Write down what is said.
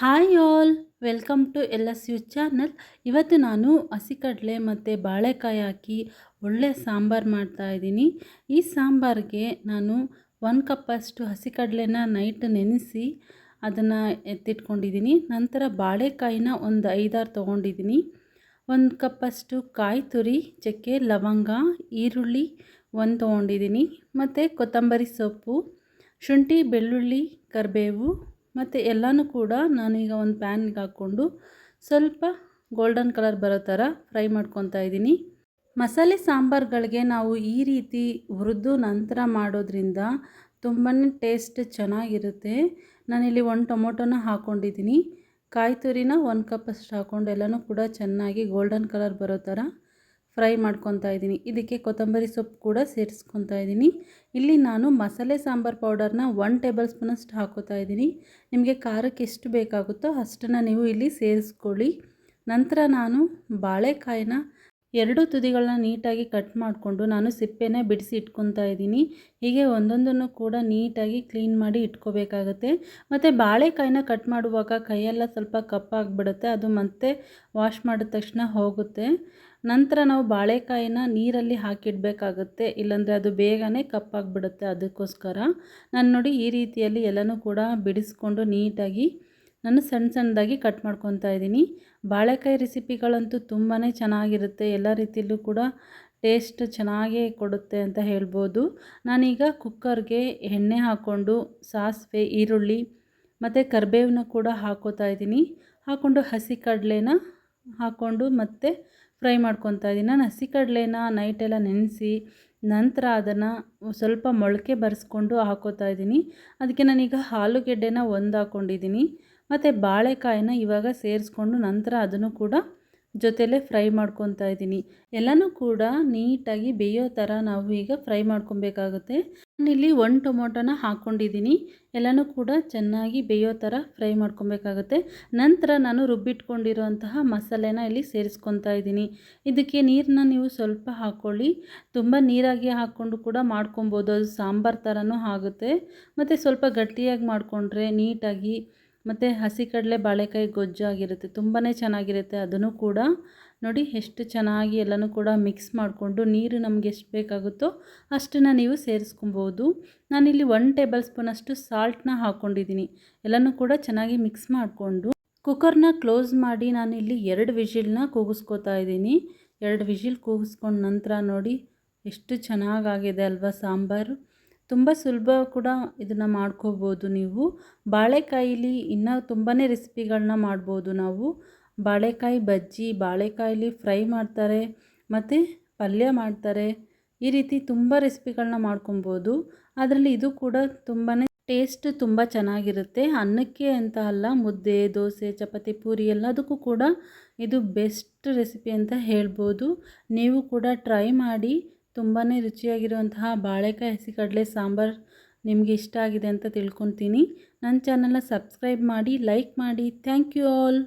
Hi all welcome to L S channel ಇವತ್ತು ನಾನು ಹಸಿಕಡಲೆ ಮತ್ತು ಬಾಳೆಕಾಯಿ ಹಾಕಿ ಒಳ್ಳೆ ಸಾಂಬಾರು ಮಾಡ್ತಾಯಿದ್ದೀನಿ ಈ ಸಾಂಬಾರಿಗೆ ನಾನು ಒಂದು ಕಪ್ಪಷ್ಟು ಹಸಿಕಡಲೆನ ನೈಟ್ ನೆನೆಸಿ ಅದನ್ನು ಎತ್ತಿಟ್ಕೊಂಡಿದ್ದೀನಿ. ನಂತರ ಬಾಳೆಕಾಯಿನ ಒಂದು ಐದಾರು ತೊಗೊಂಡಿದ್ದೀನಿ. ಒಂದು ಕಪ್ಪಷ್ಟು ಕಾಯಿ ತುರಿ, ಚಕ್ಕೆ, ಲವಂಗ, ಈರುಳ್ಳಿ ಒಂದು ತೊಗೊಂಡಿದ್ದೀನಿ. ಮತ್ತು ಕೊತ್ತಂಬರಿ ಸೊಪ್ಪು, ಶುಂಠಿ, ಬೆಳ್ಳುಳ್ಳಿ, ಕರಿಬೇವು ಮತ್ತು ಎಲ್ಲನೂ ಕೂಡ ನಾನೀಗ ಒಂದು ಪ್ಯಾನ್ಗೆ ಹಾಕ್ಕೊಂಡು ಸ್ವಲ್ಪ ಗೋಲ್ಡನ್ ಕಲರ್ ಬರೋ ಥರ ಫ್ರೈ ಮಾಡ್ಕೊತಾ ಇದ್ದೀನಿ. ಮಸಾಲೆ ಸಾಂಬಾರುಗಳಿಗೆ ನಾವು ಈ ರೀತಿ ಹುರಿದು ನಂತರ ಮಾಡೋದ್ರಿಂದ ತುಂಬಾ ಟೇಸ್ಟ್ ಚೆನ್ನಾಗಿರುತ್ತೆ. ನಾನಿಲ್ಲಿ ಒಂದು ಟೊಮೊಟೊನ ಹಾಕ್ಕೊಂಡಿದ್ದೀನಿ ಕಾಯಿ ತುರಿನ ಒಂದು ಕಪ್ ಅಷ್ಟು ಹಾಕ್ಕೊಂಡು ಎಲ್ಲನೂ ಕೂಡ ಚೆನ್ನಾಗಿ ಗೋಲ್ಡನ್ ಕಲರ್ ಬರೋ ಥರ ಫ್ರೈ ಮಾಡ್ಕೊತಾ ಇದ್ದೀನಿ. ಇದಕ್ಕೆ ಕೊತ್ತಂಬರಿ ಸೊಪ್ಪು ಕೂಡ ಸೇರಿಸ್ಕೊತಾ ಇದ್ದೀನಿ. ಇಲ್ಲಿ ನಾನು ಮಸಾಲೆ ಸಾಂಬಾರು ಪೌಡರ್ನ ಒನ್ ಟೇಬಲ್ ಸ್ಪೂನಷ್ಟು ಹಾಕೋತಾ ಇದ್ದೀನಿ. ನಿಮಗೆ ಖಾರಕ್ಕೆ ಎಷ್ಟು ಬೇಕಾಗುತ್ತೋ ಅಷ್ಟನ್ನು ನೀವು ಇಲ್ಲಿ ಸೇರಿಸ್ಕೊಳ್ಳಿ. ನಂತರ ನಾನು ಬಾಳೆಕಾಯಿನ ಎರಡು ತುದಿಗಳನ್ನ ನೀಟಾಗಿ ಕಟ್ ಮಾಡಿಕೊಂಡು ನಾನು ಸಿಪ್ಪೆನೇ ಬಿಡಿಸಿ ಇಟ್ಕೊತಾ ಇದ್ದೀನಿ. ಹೀಗೆ ಒಂದೊಂದನ್ನು ಕೂಡ ನೀಟಾಗಿ ಕ್ಲೀನ್ ಮಾಡಿ ಇಟ್ಕೋಬೇಕಾಗುತ್ತೆ. ಮತ್ತು ಬಾಳೆಕಾಯಿನ ಕಟ್ ಮಾಡುವಾಗ ಕೈಯೆಲ್ಲ ಸ್ವಲ್ಪ ಕಪ್ಪಾಗಿಬಿಡುತ್ತೆ ಅದು ಮತ್ತೆ ವಾಶ್ ಮಾಡಿದ ತಕ್ಷಣ ಹೋಗುತ್ತೆ. ನಂತರ ನಾವು ಬಾಳೆಕಾಯಿನ ನೀರಲ್ಲಿ ಹಾಕಿಡಬೇಕಾಗುತ್ತೆ. ಇಲ್ಲಾಂದರೆ ಅದು ಬೇಗನೆ ಕಪ್ಪಾಗಿಬಿಡುತ್ತೆ ಅದಕ್ಕೋಸ್ಕರ. ನಾನು ನೋಡಿ ಈ ರೀತಿಯಲ್ಲಿ ಎಲ್ಲನೂ ಕೂಡ ಬಿಡಿಸ್ಕೊಂಡು ನೀಟಾಗಿ ನಾನು ಸಣ್ಣ ಸಣ್ಣದಾಗಿ ಕಟ್ ಮಾಡ್ಕೊತಾ ಇದ್ದೀನಿ. ಬಾಳೆಕಾಯಿ ರೆಸಿಪಿಗಳಂತೂ ತುಂಬಾ ಚೆನ್ನಾಗಿರುತ್ತೆ. ಎಲ್ಲ ರೀತಿಯಲ್ಲೂ ಕೂಡ ಟೇಸ್ಟ್ ಚೆನ್ನಾಗೇ ಕೊಡುತ್ತೆ ಅಂತ ಹೇಳ್ಬೋದು. ನಾನೀಗ ಕುಕ್ಕರ್ಗೆ ಎಣ್ಣೆ ಹಾಕ್ಕೊಂಡು ಸಾಸಿವೆ, ಈರುಳ್ಳಿ ಮತ್ತು ಕರಿಬೇವನ್ನ ಕೂಡ ಹಾಕೋತಾ ಇದ್ದೀನಿ. ಹಾಕ್ಕೊಂಡು ಹಸಿ ಕಡಲೆನ ಹಾಕ್ಕೊಂಡು ಮತ್ತು ಫ್ರೈ ಮಾಡ್ಕೊತಾ ಇದ್ದೀನಿ. ನಾನು ಹಸಿ ಕಡಲೆನ ನೈಟೆಲ್ಲ ನೆನೆಸಿ ನಂತರ ಅದನ್ನು ಸ್ವಲ್ಪ ಮೊಳಕೆ ಬರೆಸ್ಕೊಂಡು ಹಾಕೋತಾ ಇದ್ದೀನಿ. ಅದಕ್ಕೆ ನಾನೀಗ ಆಲೂಗೆಡ್ಡೆನ ಒಂದು ಹಾಕ್ಕೊಂಡಿದ್ದೀನಿ ಮತ್ತು ಬಾಳೆಕಾಯಿನ ಇವಾಗ ಸೇರಿಸ್ಕೊಂಡು ನಂತರ ಅದನ್ನು ಕೂಡ ಜೊತೆಲೇ ಫ್ರೈ ಮಾಡ್ಕೊತಾ ಇದ್ದೀನಿ. ಎಲ್ಲನೂ ಕೂಡ ನೀಟಾಗಿ ಬೇಯೋ ಥರ ನಾವು ಈಗ ಫ್ರೈ ಮಾಡ್ಕೊಬೇಕಾಗುತ್ತೆ. ನಾನಿಲ್ಲಿ ಒಂದು ಟೊಮೊಟೊನ ಹಾಕ್ಕೊಂಡಿದ್ದೀನಿ. ಎಲ್ಲನೂ ಕೂಡ ಚೆನ್ನಾಗಿ ಬೇಯೋ ಥರ ಫ್ರೈ ಮಾಡ್ಕೊಬೇಕಾಗುತ್ತೆ. ನಂತರ ನಾನು ರುಬ್ಬಿಟ್ಕೊಂಡಿರುವಂತಹ ಮಸಾಲೆನ ಇಲ್ಲಿ ಸೇರಿಸ್ಕೊತಾ ಇದ್ದೀನಿ. ಇದಕ್ಕೆ ನೀರನ್ನ ನೀವು ಸ್ವಲ್ಪ ಹಾಕ್ಕೊಳ್ಳಿ ತುಂಬ ನೀರಾಗಿ ಹಾಕ್ಕೊಂಡು ಕೂಡ ಮಾಡ್ಕೊಬೋದು. ಅದು ಸಾಂಬಾರು ಥರನೂ ಆಗುತ್ತೆ. ಮತ್ತು ಸ್ವಲ್ಪ ಗಟ್ಟಿಯಾಗಿ ಮಾಡಿಕೊಂಡ್ರೆ ನೀಟಾಗಿ ಮತ್ತು ಹಸಿ ಕಡಲೆ ಬಾಳೆಕಾಯಿ ಗೊಜ್ಜಾಗಿರುತ್ತೆ ತುಂಬಾ ಚೆನ್ನಾಗಿರುತ್ತೆ. ಅದನ್ನು ಕೂಡ ನೋಡಿ, ಎಷ್ಟು ಚೆನ್ನಾಗಿ ಎಲ್ಲನೂ ಕೂಡ ಮಿಕ್ಸ್ ಮಾಡಿಕೊಂಡು ನೀರು ನಮಗೆ ಎಷ್ಟು ಬೇಕಾಗುತ್ತೋ ಅಷ್ಟನ್ನು ನೀವು ಸೇರಿಸ್ಕೊಬೋದು. ನಾನಿಲ್ಲಿ ಒನ್ ಟೇಬಲ್ ಸ್ಪೂನಷ್ಟು ಸಾಲ್ಟನ್ನ ಹಾಕ್ಕೊಂಡಿದ್ದೀನಿ ಎಲ್ಲನೂ ಕೂಡ ಚೆನ್ನಾಗಿ ಮಿಕ್ಸ್ ಮಾಡಿಕೊಂಡು ಕುಕ್ಕರ್ನ ಕ್ಲೋಸ್ ಮಾಡಿ ನಾನಿಲ್ಲಿ ಎರಡು ವಿಷಿಲ್ನ ಕೂಗಿಸ್ಕೊತಾ ಇದ್ದೀನಿ. ಎರಡು ವಿಜಿಲ್ ಕೂಗಿಸ್ಕೊಂಡು ನಂತರ ನೋಡಿ, ಎಷ್ಟು ಚೆನ್ನಾಗಾಗಿದೆ ಅಲ್ವಾ ಸಾಂಬಾರು. ತುಂಬ ಸುಲಭ ಕೂಡ ಇದನ್ನು ಮಾಡ್ಕೋಬೋದು ನೀವು. ಬಾಳೆಕಾಯಿಲಿ ಇನ್ನೂ ತುಂಬಾ ರೆಸಿಪಿಗಳನ್ನ ಮಾಡ್ಬೋದು ನಾವು. ಬಾಳೆಕಾಯಿ ಬಜ್ಜಿ, ಬಾಳೆಕಾಯಿಲಿ ಫ್ರೈ ಮಾಡ್ತಾರೆ, ಮತ್ತು ಪಲ್ಯ ಮಾಡ್ತಾರೆ. ಈ ರೀತಿ ತುಂಬ ರೆಸಿಪಿಗಳನ್ನ ಮಾಡ್ಕೊಬೋದು. ಅದರಲ್ಲಿ ಇದು ಕೂಡ ತುಂಬಾ ಟೇಸ್ಟ್ ತುಂಬ ಚೆನ್ನಾಗಿರುತ್ತೆ. ಅನ್ನಕ್ಕೆ ಅಂತ ಅಲ್ಲ, ಮುದ್ದೆ, ದೋಸೆ, ಚಪಾತಿ, ಪೂರಿ ಎಲ್ಲದಕ್ಕೂ ಕೂಡ ಇದು ಬೆಸ್ಟ್ ರೆಸಿಪಿ ಅಂತ ಹೇಳ್ಬೋದು. ನೀವು ಕೂಡ ಟ್ರೈ ಮಾಡಿ ತುಂಬಾ ರುಚಿಯಾಗಿರುವಂತಹ ಬಾಳೆಕಾಯಿ ಹಸಿ ಕಡಲೆ ಸಾಂಬಾರು ನಿಮಗೆ ಇಷ್ಟ ಆಗಿದೆ ಅಂತ ತಿಳ್ಕೊತೀನಿ. ನನ್ನ ಚಾನಲ್ನ ಸಬ್ಸ್ಕ್ರೈಬ್ ಮಾಡಿ ಲೈಕ್ ಮಾಡಿ. Thank you all